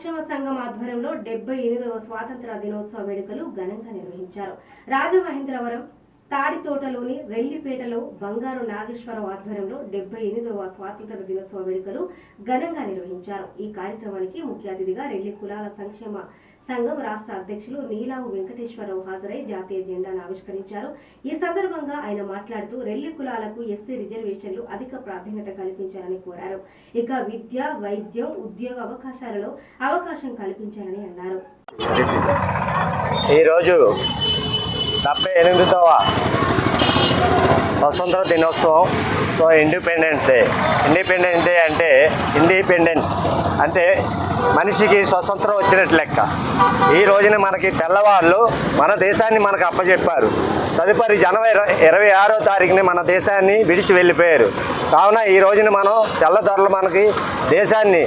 సంక్షేమ సంఘం ఆధ్వర్యంలో డెబ్బై ఎనిమిదవ స్వాతంత్ర దినోత్సవ వేడుకలు ఘనంగా నిర్వహించారు. రాజమహేంద్రవరం తాడితోటలోని రెల్లిపేటలో బంగారు నాగేశ్వరరావు ఆధ్వర్యంలో డెబ్బై ఎనిమిదవ స్వాతంత్ర దినోత్సవ వేడుకలు ఘనంగా నిర్వహించారు. ఈ కార్యక్రమానికి ముఖ్య అతిథిగా రెల్లి కులాల సంక్షేమ సంఘం రాష్ట్ర అధ్యక్షులు నీలావు వెంకటేశ్వరరావు హాజరై జాతీయ జెండాను ఆవిష్కరించారు. ఈ సందర్భంగా ఆయన మాట్లాడుతూ రెల్లి కులాలకు ఎస్సీ రిజర్వేషన్లు అధిక ప్రాధాన్యత కల్పించాలని కోరారు. ఇక విద్య వైద్యం ఉద్యోగ అవకాశాలలో అవకాశం కల్పించాలని అన్నారు. ఈరోజు డెబ్బై ఎనిమిదవ స్వతంత్ర దినోత్సవం so independent day independence day అంటే ఇండిపెండెంట్ అంటే మనిషికి స్వతంత్రం వచ్చినట్టు లెక్క ఈ రోజున మనకి తెల్లవాళ్ళు మన దేశాన్ని మనకు అప్పచెప్పారు తదుపరి జనవరి ఇరవై ఆరో తారీఖుని మన దేశాన్ని విడిచి వెళ్ళిపోయారు. కావున ఈ రోజున మనం తెల్లదొరలు మనకి దేశాన్ని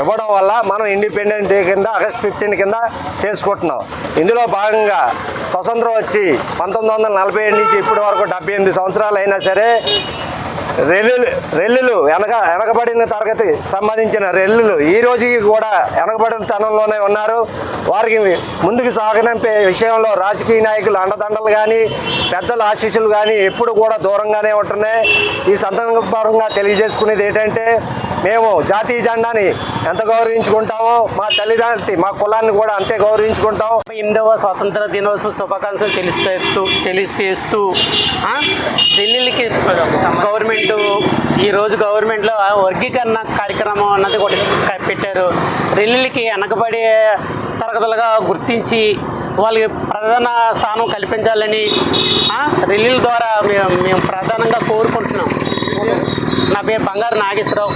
ఇవ్వడం వల్ల మనం ఇండిపెండెంట్ డే కింద ఆగస్ట్ ఫిఫ్టీన్ కింద చేసుకుంటున్నాం. ఇందులో భాగంగా స్వతంత్రం వచ్చి పంతొమ్మిది వందల నలభై ఏడు నుంచి ఇప్పటి వరకు డెబ్బై ఎనిమిది సంవత్సరాలు అయినా సరే రెల్లులు రెల్లులు వెనక వెనకబడిన తరగతి సంబంధించిన రెల్లులు ఈ రోజుకి కూడా వెనకబడిన తనంలోనే ఉన్నారు. వారికి ముందుకు సాగనంపే విషయంలో రాజకీయ నాయకులు అండదండలు కానీ పెద్దల ఆశీస్సులు కానీ ఎప్పుడు కూడా దూరంగానే ఉంటున్నాయి. ఈ సందర్భంగా తెలియజేసుకునేది ఏంటంటే మేము జాతీయ జెండాని ఎంత గౌరవించుకుంటామో మా తల్లిదండ్రి మా కులాన్ని కూడా అంతే గౌరవించుకుంటాం. ఎనిమిదవ స్వాతంత్ర దినోత్సవ శుభాకాంక్షలు తెలిస్తూ తెలియజేస్తూ గవర్నమెంట్ ఈ రోజు గవర్నమెంట్లో వర్గీకరణ కార్యక్రమం అన్నది ఒకటి పెట్టారు. ఢిల్లీకి వెనకబడే తరగతులుగా గుర్తించి వాళ్ళకి ప్రధాన స్థానం కల్పించాలని ఆ, ద్వారా మేము మేము ప్రధానంగా కోరుకుంటున్నాం. నా పేరు బంగారు నాగేశ్వరరావు.